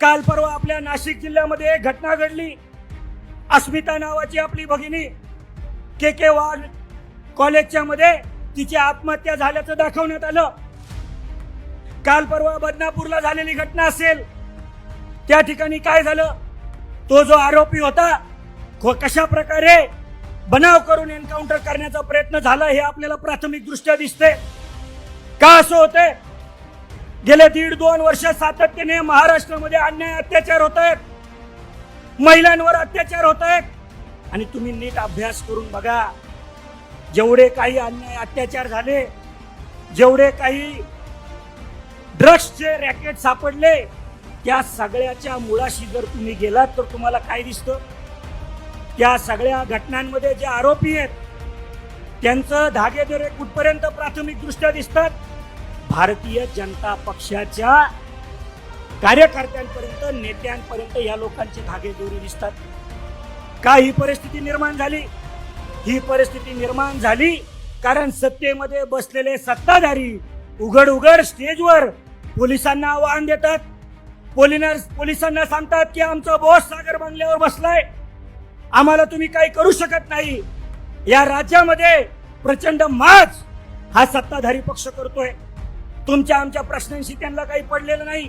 काल परवा आपल्या नाशिक जिल्ह्यामध्ये एक घटना घडली. अस्मिता नावाची आपली भगिनी के के वाड कॉलेजच्या मध्ये तिची आत्महत्या झाल्याचं दाखवण्यात आलं. काल परवा बदनापूरला झालेली घटना असेल त्या ठिकाणी काय झालं? तो जो आरोपी होता कशा प्रकारे बनाव करून एन्काउंटर करण्याचा प्रयत्न झाला हे आपल्याला प्राथमिक दृष्ट्या दिसते का असं होतंय? गेले दीड दोन वर्ष सातत्याने महाराष्ट्रामध्ये अन्याय अत्याचार होत आहेत. महिलांवर अत्याचार होत आहेत. आणि तुम्ही नीट अभ्यास करून बघा जेवढे काही अन्याय अत्याचार झाले जेवढे काही ड्रग्सचे रॅकेट सापडले त्या सगळ्याच्या मुळाशी जर तुम्ही गेलात तर तुम्हाला काय दिसतं? त्या सगळ्या घटनांमध्ये जे आरोपी आहेत त्यांचं धागेदोरे कुठपर्यंत प्राथमिकदृष्ट्या दिसतात? भारतीय जनता पक्षाच्या कार्यकर्त्यांपर्यंत नेत्यांपर्यंत या लोकांचे धागेदोरी दिसतात. का ही परिस्थिती निर्माण झाली? ही परिस्थिती निर्माण झाली कारण सत्तेमध्ये बसलेले सत्ताधारी उघड उघड स्टेजवर पोलिसांना आव्हान देतात. पोलिनर्स पोलिसांना सांगतात की आमचं बॉस सागर बंगल्यावर बसलाय. आम्हाला तुम्ही काही करू शकत नाही. या राज्यामध्ये प्रचंड माज हा सत्ताधारी पक्ष करतोय. तुमच्या आमच्या प्रश्नांशी त्यांना काही पडलेलं नाही.